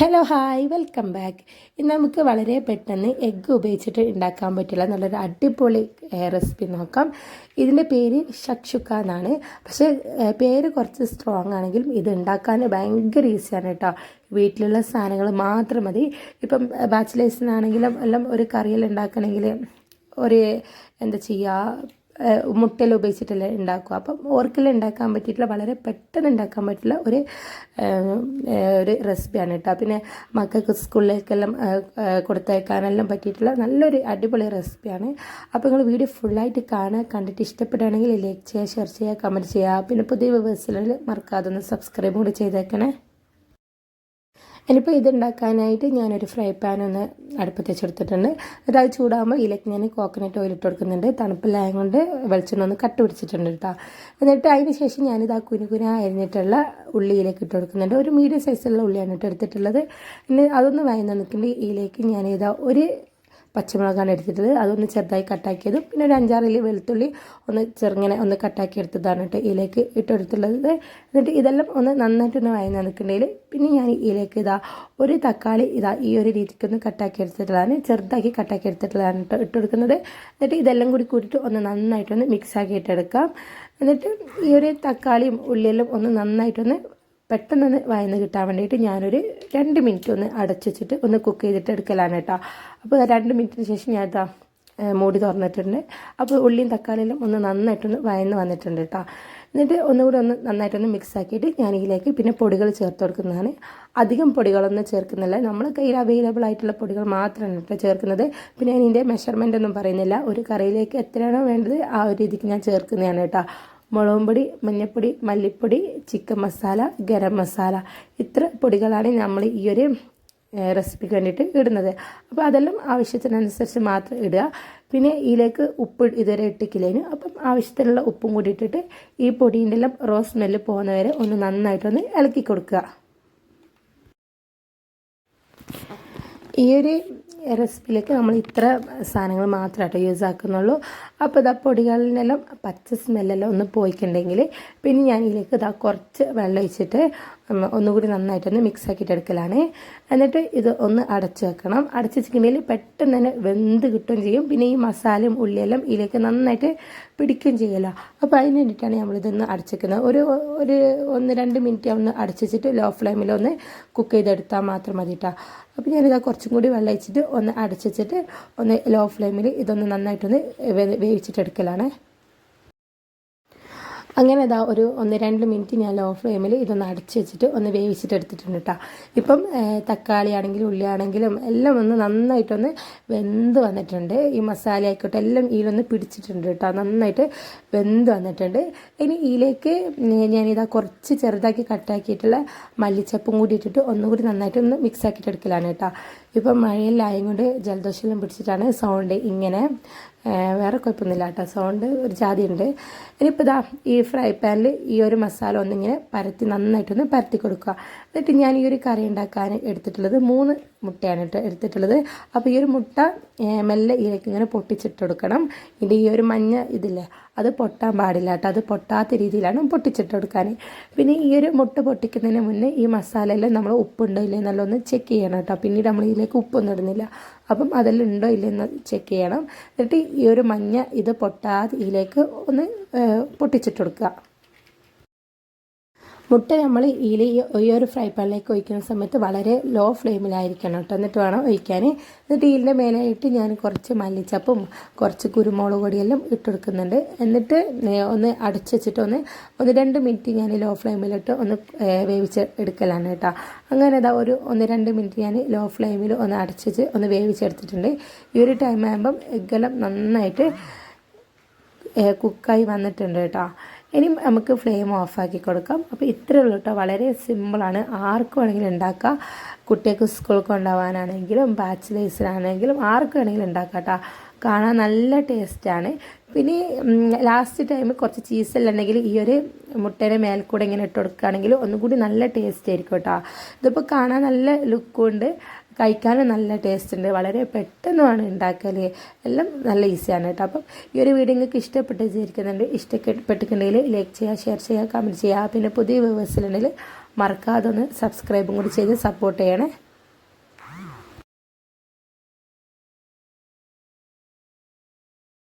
Hello hi welcome back ഇന്ന് നമുക്ക് വളരെ പെട്ടെന്ന് എഗ്ഗ് ഉപയോഗിച്ചിട്ട് ഉണ്ടാക്കാൻ പറ്റില്ല നല്ലൊരു അടിപൊളി റെസിപ്പി നോക്കാം. ഇതിന്റെ പേര് ഷക്ഷുക്ക എന്നാണ്. പക്ഷേ പേര് കുറച്ച് സ്ട്രോങ് ആണെങ്കിലും ഇത് ഉണ്ടാക്കാൻ ഭയങ്കര ഈസിയാണ് കേട്ടോ. വീട്ടിലുള്ള സാധനങ്ങൾ മാത്രം മതി. ഇപ്പം ബാച്ചിലേഴ്സിനാണെങ്കിലും എല്ലാം ഒരു കറിയിൽ ഉണ്ടാക്കണമെങ്കിൽ ഒരു എന്താ ചെയ്യുക മുട്ടയിൽ ഉപയോഗിച്ചിട്ടല്ലേ ഉണ്ടാക്കുക. അപ്പം ഓർക്കിൽ ഉണ്ടാക്കാൻ പറ്റിയിട്ടുള്ള വളരെ പെട്ടെന്ന് ഉണ്ടാക്കാൻ പറ്റുള്ള ഒരു ഒരു റെസിപ്പിയാണ് കേട്ടോ. പിന്നെ മക്കൾക്ക് സ്കൂളിലേക്കെല്ലാം കൊടുത്തേക്കാനെല്ലാം പറ്റിയിട്ടുള്ള നല്ലൊരു അടിപൊളി റെസിപ്പിയാണ് അപ്പോൾ നിങ്ങൾ വീഡിയോ ഫുള്ളായിട്ട് കാണുക കണ്ടിട്ട് ഇഷ്ടപ്പെടുകയാണെങ്കിൽ ലൈക്ക് ചെയ്യുക ഷെയർ ചെയ്യുക കമന്റ് ചെയ്യുക. പിന്നെ പുതിയ വ്യൂവേഴ്സിൽ മറക്കാതെ ഒന്ന് സബ്സ്ക്രൈബ് കൂടി ചെയ്തേക്കണേ. ഇനിയിപ്പോൾ ഇതുണ്ടാക്കാനായിട്ട് ഞാനൊരു ഫ്രൈ പാൻ ഒന്ന് അടുപ്പത്ത് വെച്ചെടുത്തിട്ടുണ്ട്. അത് ചൂടാകുമ്പോൾ ഇതിലേക്ക് ഞാൻ കോക്കനട്ട് ഓയിൽ ഇട്ട് കൊടുക്കുന്നുണ്ട്. തണുപ്പില്ലായ കൊണ്ട് വെളിച്ചെണ്ണ ഒന്ന് കട്ട് പിടിച്ചിട്ടുണ്ട് കേട്ടോ എന്നിട്ട് അതിന് ശേഷം ഞാനിത് ആ കുനു കുന അരിഞ്ഞിട്ടുള്ള ഉള്ളിയിലേക്ക് ഇട്ട് കൊടുക്കുന്നുണ്ട്. ഒരു മീഡിയം സൈസുള്ള ഉള്ളിയാണ് ഇട്ട് എടുത്തിട്ടുള്ളത്. പിന്നെ അതൊന്ന് വയന്ന് നിൽക്കുമ്പോൾ ഇതിലേക്ക് ഞാനിതാ ഒരു പച്ചമുളകാണ് എടുത്തിട്ടത്. അതൊന്ന് ചെറുതായി കട്ടാക്കിയതും പിന്നെ ഒരു അഞ്ചാറിൽ വെളുത്തുള്ളി ഒന്ന് ചെറുങ്ങനെ ഒന്ന് കട്ടാക്കി എടുത്തതാണ് കേട്ടോ ഇതിലേക്ക് ഇട്ടെടുത്തുള്ളത്. എന്നിട്ട് ഇതെല്ലാം ഒന്ന് നന്നായിട്ടൊന്ന് വയന്ന് നിൽക്കുന്നുണ്ടെങ്കിൽ പിന്നെ ഞാൻ ഇതിലേക്ക് ഇതാ ഒരു തക്കാളി ഇതാ ഈ ഒരു രീതിക്ക് ഒന്ന് കട്ടാക്കി എടുത്തിട്ടുള്ളതാണ്. ചെറുതാക്കി കട്ടാക്കി എടുത്തിട്ടുള്ളതാണ് കേട്ടോ ഇട്ടെടുക്കുന്നത്. എന്നിട്ട് ഇതെല്ലാം കൂടി കൂട്ടിയിട്ട് ഒന്ന് നന്നായിട്ടൊന്ന് മിക്സാക്കി ഇട്ടെടുക്കാം. എന്നിട്ട് ഈ ഒരു തക്കാളിയും ഉള്ളിയെല്ലാം ഒന്ന് നന്നായിട്ടൊന്ന് പെട്ടെന്നൊന്ന് വയന്ന് കിട്ടാൻ വേണ്ടിയിട്ട് ഞാനൊരു രണ്ട് മിനിറ്റ് ഒന്ന് അടച്ചു വെച്ചിട്ട് ഒന്ന് കുക്ക് ചെയ്തിട്ട് എടുക്കലാണ് കേട്ടോ. അപ്പോൾ രണ്ട് മിനിറ്റിന് ശേഷം ഞാൻ ഇതാ മൂടി തുറന്നിട്ടുണ്ട്. അപ്പോൾ ഉള്ളിയും തക്കാളിയിലും ഒന്ന് നന്നായിട്ടൊന്ന് വയന്ന് വന്നിട്ടുണ്ട് കേട്ടോ. എന്നിട്ട് ഒന്നുകൂടി ഒന്ന് നന്നായിട്ടൊന്ന് മിക്സ് ആക്കിയിട്ട് ഞാൻ ഇതിലേക്ക് പിന്നെ പൊടികൾ ചേർത്ത് കൊടുക്കുന്നതാണ്. അധികം പൊടികളൊന്നും ചേർക്കുന്നില്ല. നമ്മൾ കയ്യിൽ അവൈലബിൾ ആയിട്ടുള്ള പൊടികൾ മാത്രമാണ് കേട്ടോ ചേർക്കുന്നത്. പിന്നെ ഞാൻ ഇതിന്റെ മെഷർമെന്റ് ഒന്നും പറയുന്നില്ല. ഒരു കറിയിലേക്ക് എത്രയാണോ വേണ്ടത് ആ ഒരു രീതിക്ക് ഞാൻ ചേർക്കുന്നതാണ് കേട്ടോ. മുളകും പൊടി മഞ്ഞൾപ്പൊടി മല്ലിപ്പൊടി ചിക്കൻ മസാല ഗരം മസാല. ഇത്ര പൊടികളാണ് നമ്മൾ ഈ ഒരു റെസിപ്പിക്ക് വേണ്ടിയിട്ട് ഇടുന്നത്. അപ്പോൾ അതെല്ലാം ആവശ്യത്തിനനുസരിച്ച് മാത്രം ഇടുക. പിന്നെ ഇതിലേക്ക് ഉപ്പ് ഇതുവരെ ഇട്ടിക്കില്ലേനു അപ്പം ആവശ്യത്തിനുള്ള ഉപ്പും കൂടി ഇട്ടിട്ട് ഈ പൊടീന്റെ എല്ലാം റോ സ്മെല്ല് പോകുന്നവരെ ഒന്ന് നന്നായിട്ടൊന്ന് ഇളക്കി കൊടുക്കുക. ഈ ഒരു റെസിപ്പിയിലേക്ക് നമ്മൾ ഇത്ര സാധനങ്ങൾ മാത്രമായിട്ട് യൂസ് ആക്കുന്നുള്ളൂ. അപ്പോൾ ഇതാ പൊടികളിനെല്ലാം പച്ച സ്മെല്ലെല്ലാം ഒന്ന് പോയിക്കുണ്ടെങ്കിൽ പിന്നെ ഞാൻ ഇതിലേക്ക് ഇതാ കുറച്ച് വെള്ളം ഒഴിച്ചിട്ട് ഒന്നുകൂടി നന്നായിട്ടൊന്ന് മിക്സ് ആക്കിയിട്ട് എടുക്കലാണ്. എന്നിട്ട് ഇത് ഒന്ന് അടച്ചു വെക്കണം. അടച്ചു വെച്ചിട്ടുണ്ടെങ്കിൽ പെട്ടെന്ന് തന്നെ വെന്ത് കിട്ടുകയും ചെയ്യും. പിന്നെ ഈ മസാലയും ഉള്ളിയെല്ലാം ഇതിലേക്ക് നന്നായിട്ട് പിടിക്കുകയും ചെയ്യുമല്ലോ അപ്പോൾ അതിന് വേണ്ടിയിട്ടാണ് നമ്മളിതൊന്ന് അടച്ചേക്കുന്നത്. ഒരു ഒരു ഒന്ന് രണ്ട് മിനിറ്റ് ഒന്ന് അടച്ചു വെച്ചിട്ട് ലോ ഫ്ലെയിമിൽ ഒന്ന് കുക്ക് ചെയ്തെടുത്താൽ മാത്രം മതി കേട്ടോ അപ്പോൾ ഞാനിതാ കുറച്ചും കൂടി വെള്ളം വെച്ചിട്ട് ഒന്ന് അടച്ചു വെച്ചിട്ട് ഒന്ന് ലോ ഫ്ലെയിമിൽ ഇതൊന്ന് നന്നായിട്ടൊന്ന് വേവിച്ചിട്ട് വേവിച്ചിട്ടെടുക്കലാണ് അങ്ങനെ ഇതാ ഒരു ഒന്ന് രണ്ട് മിനിറ്റ് ഞാൻ ലോ ഫ്ലെയിമിൽ ഇതൊന്ന് അടച്ച് വെച്ചിട്ട് ഒന്ന് വേവിച്ചിട്ട് എടുത്തിട്ടുണ്ട് കേട്ടോ ഇപ്പം തക്കാളി ആണെങ്കിലും ഉള്ളി ആണെങ്കിലും എല്ലാം ഒന്ന് നന്നായിട്ടൊന്ന് വെന്ത് വന്നിട്ടുണ്ട്. ഈ മസാല ആയിക്കോട്ടെ എല്ലാം ഇതിലൊന്ന് പിടിച്ചിട്ടുണ്ട് കേട്ടോ നന്നായിട്ട് വെന്ത് വന്നിട്ടുണ്ട്. ഇനി ഇതിലേക്ക് ഞാനിതാ കുറച്ച് ചെറുതാക്കി കട്ടാക്കിയിട്ടുള്ള മല്ലിച്ചപ്പും കൂടി ഇട്ടിട്ട് ഒന്നുകൂടി നന്നായിട്ട് ഒന്ന് മിക്സ് ആക്കിയിട്ട് എടുക്കലാണ് കേട്ടോ ഇപ്പം മഴയിലായും കൊണ്ട് ജലദോഷം പിടിച്ചിട്ടാണ് സൗണ്ട് ഇങ്ങനെ വേറെ കുഴപ്പമൊന്നുമില്ല കേട്ടോ. സോണ്ട് ഒരു ജാതി ഉണ്ട് ഇനിയിപ്പോൾ ഇതാ ഈ ഫ്രൈ പാനിൽ ഈ ഒരു മസാല ഒന്നിങ്ങനെ പരത്തി നന്നായിട്ടൊന്ന് പരത്തി കൊടുക്കുക. എന്നിട്ട് ഞാൻ ഈ ഒരു കറി ഉണ്ടാക്കാൻ എടുത്തിട്ടുള്ളത് മൂന്ന് മുട്ടയാണ് എടുത്തിട്ടുള്ളത്. അപ്പോൾ ഈ ഒരു മുട്ട മെല്ലെ ഇതിലേക്ക് ഇങ്ങനെ പൊട്ടിച്ചിട്ട് കൊടുക്കണം. ഇതിന്റെ ഈ ഒരു മഞ്ഞ ഇതില്ലേ അത് പൊട്ടാൻ പാടില്ല കേട്ടോ. അത് പൊട്ടാത്ത രീതിയിലാണ് പൊട്ടിച്ചിട്ട് കൊടുക്കാൻ. പിന്നെ ഈ ഒരു മുട്ട പൊട്ടിക്കുന്നതിന് മുന്നേ ഈ മസാലയിൽ നമ്മൾ ഉപ്പുണ്ടോ ഇല്ലേ നല്ലൊന്ന് ചെക്ക് ചെയ്യണം കേട്ടോ. പിന്നീട് നമ്മൾ ഇതിലേക്ക് ഉപ്പൊന്നും ഇടുന്നില്ല. അപ്പം അതെല്ലാം ഉണ്ടോ ഇല്ലെന്ന് ചെക്ക് ചെയ്യണം. എന്നിട്ട് ഈ ഒരു മഞ്ഞ ഇത് പൊട്ടാതെ ഇതിലേക്ക് ഒന്ന് പൊട്ടിച്ചിട്ട് കൊടുക്കുക. മുട്ട നമ്മൾ ഇതിൽ ഈ ഒരു ഫ്രൈ പാനിലേക്ക് ഒഴിക്കുന്ന സമയത്ത് വളരെ ലോ ഫ്ലെയിമിലായിരിക്കണം കേട്ടോ. എന്നിട്ട് വേണം ഒഴിക്കാൻ. എന്നിട്ട് ഇതിന്റെ മേലായിട്ട് ഞാൻ കുറച്ച് മല്ലിച്ചപ്പും കുറച്ച് കുരുമുളക് പൊടിയെല്ലാം ഇട്ടെടുക്കുന്നുണ്ട്. എന്നിട്ട് ഒന്ന് അടച്ചുവെച്ചിട്ട് ഒന്ന് ഒന്ന് രണ്ട് മിനിറ്റ് ഞാൻ ലോ ഫ്ലെയിമിലിട്ട് ഒന്ന് വേവിച്ച് എടുക്കലാണ് കേട്ടോ. അങ്ങനെ ഇതാ ഒരു ഒന്ന് രണ്ട് മിനിറ്റ് ഞാൻ ലോ ഫ്ലെയിമിൽ ഒന്ന് അടച്ച് വെച്ച് ഒന്ന് വേവിച്ചെടുത്തിട്ടുണ്ട്. ഈ ഒരു ടൈം ആകുമ്പം എഗ്ഗെല്ലാം നന്നായിട്ട് കുക്കായി വന്നിട്ടുണ്ട് കേട്ടോ. ഇനി നമുക്ക് ഫ്ലെയിം ഓഫാക്കി കൊടുക്കാം. അപ്പോൾ ഇത്രയേ ഉള്ളൂ കേട്ടോ വളരെ സിമ്പിളാണ് ആർക്ക് വേണമെങ്കിലും ഉണ്ടാക്കാം. കുട്ടികൾക്ക് സ്കൂൾ കൊണ്ടുപോകാനാണെങ്കിലും ബാച്ചിലേഴ്സിനാണെങ്കിലും ആർക്ക് വേണമെങ്കിലും ഉണ്ടാക്കാം കേട്ടോ കാണാൻ നല്ല ടേസ്റ്റാണ് പിന്നെ ലാസ്റ്റ് ടൈം കുറച്ച് ചീസെല്ലാം ഉണ്ടെങ്കിൽ ഈ ഒരു മുട്ടയുടെ മേൽക്കൂടെ ഇങ്ങനെ ഇട്ട് കൊടുക്കുകയാണെങ്കിൽ ഒന്നുകൂടി നല്ല ടേസ്റ്റ് ആയിരിക്കും കേട്ടോ ഇതിപ്പോൾ കാണാൻ നല്ല ലുക്കും ഉണ്ട്. കഴിക്കാനും നല്ല ടേസ്റ്റ് ഉണ്ട്. വളരെ പെട്ടെന്നുമാണ് ഉണ്ടാക്കൽ എല്ലാം നല്ല ഈസിയാണ് കേട്ടോ. അപ്പം ഈ ഒരു വീഡിയോ നിങ്ങൾക്ക് ഇഷ്ടപ്പെട്ട് വിചാരിക്കുന്നുണ്ട് ഇഷ്ടപ്പെട്ടിട്ടുണ്ടെങ്കിൽ ലൈക്ക് ചെയ്യുക ഷെയർ ചെയ്യുക കമന്റ് ചെയ്യുക. പിന്നെ പുതിയ വ്യൂവേഴ്സിലുണ്ടെങ്കിൽ മറക്കാതെ ഒന്ന് സബ്സ്ക്രൈബും കൂടി ചെയ്ത് സപ്പോർട്ട് ചെയ്യണേ.